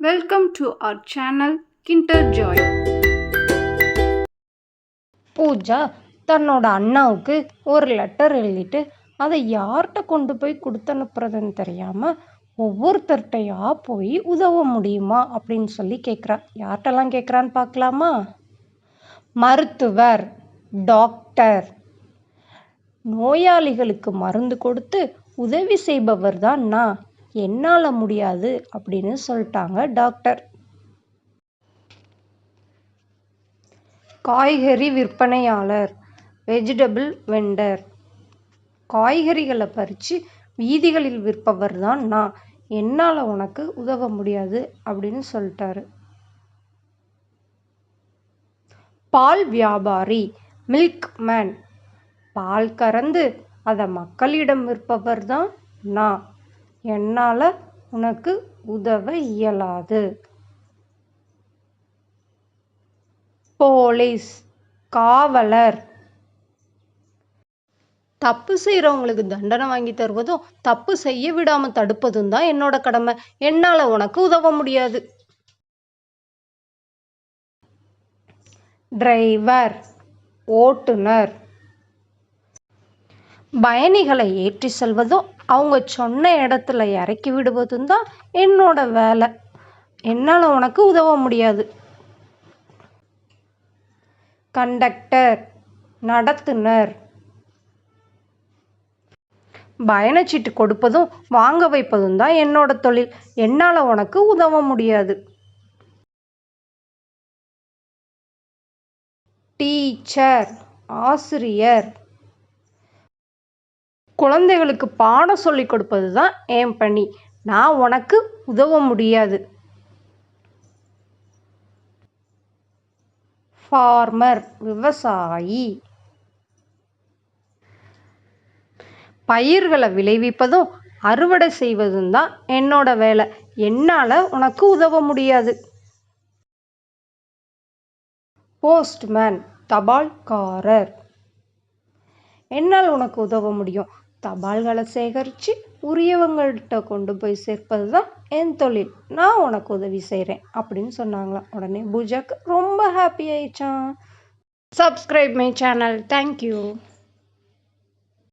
Welcome to our channel Kinder Joy Pooja தன்னோட அண்ணாவுக்கு ஒரு லெட்டர் எழுதிட்டு அதை யார்கிட்ட கொண்டு போய் கொடுத்து அனுப்புறதுன்னு தெரியாமல் ஒவ்வொருத்தர்கிட்டையா போய் உதவ முடியுமா அப்படின்னு சொல்லி கேட்குறா யார்கிட்டலாம் கேட்குறான்னு பார்க்கலாமா? மருத்துவர் டாக்டர் நோயாளிகளுக்கு மருந்து கொடுத்து உதவி செய்பவர் தான் நான். என்னால் முடியாது அப்படின்னு சொல்லிட்டாங்க டாக்டர். காய்கறி விற்பனையாளர் வெஜிடபிள் வெண்டர் காய்கறிகளை பறித்து வீதிகளில் விற்பவர் தான் நான். என்னால் உனக்கு உதவ முடியாது அப்படின்னு சொல்லிட்டாரு. பால் வியாபாரி மில்க் மேன் பால் கறந்து அதை மக்களிடம் விற்பவர் தான் நான். என்னால் உனக்கு உதவ இயலாது. போலீஸ் காவலர். தப்பு செய்கிறவங்களுக்கு தண்டனை வாங்கி தருவதும் தப்பு செய்ய விடாமல் தடுப்பதும் தான் என்னோட கடமை. என்னால் உனக்கு உதவ முடியாது. டிரைவர் ஓட்டுநர். பயணிகளை ஏற்றி செல்வதும் அவங்க சொன்ன இடத்துல இறக்கி விடுவதும் தான் என்னோட வேலை. என்னால் உனக்கு உதவ முடியாது. கண்டக்டர் நடத்துனர். பயணச்சீட்டு கொடுப்பதும் வாங்க வைப்பதும் தான் என்னோட தொழில். என்னால் உனக்கு உதவ முடியாது. டீச்சர் ஆசிரியர். குழந்தைகளுக்கு பாடம் சொல்லி கொடுப்பது தான் என் பணி. நான் உனக்கு உதவ முடியாது. ஃபார்மர் விவசாயி. பயிர்களை விளைவிப்பதும் அறுவடை செய்வதும் தான் என்னோட வேலை. என்னால் உனக்கு உதவ முடியாது. போஸ்ட்மேன் தபால்காரர். என்னால் உனக்கு உதவ முடியும். தபால்களை சேகரித்து உரியவங்கள்ட்ட கொண்டு போய் சேர்ப்பது தான் என் தொழில். நான் உனக்கு உதவி செய்கிறேன் அப்படின்னு சொன்னாங்களாம் உடனே பூஜாக்கு ரொம்ப happy ஆயிடுச்சான் subscribe my channel thank you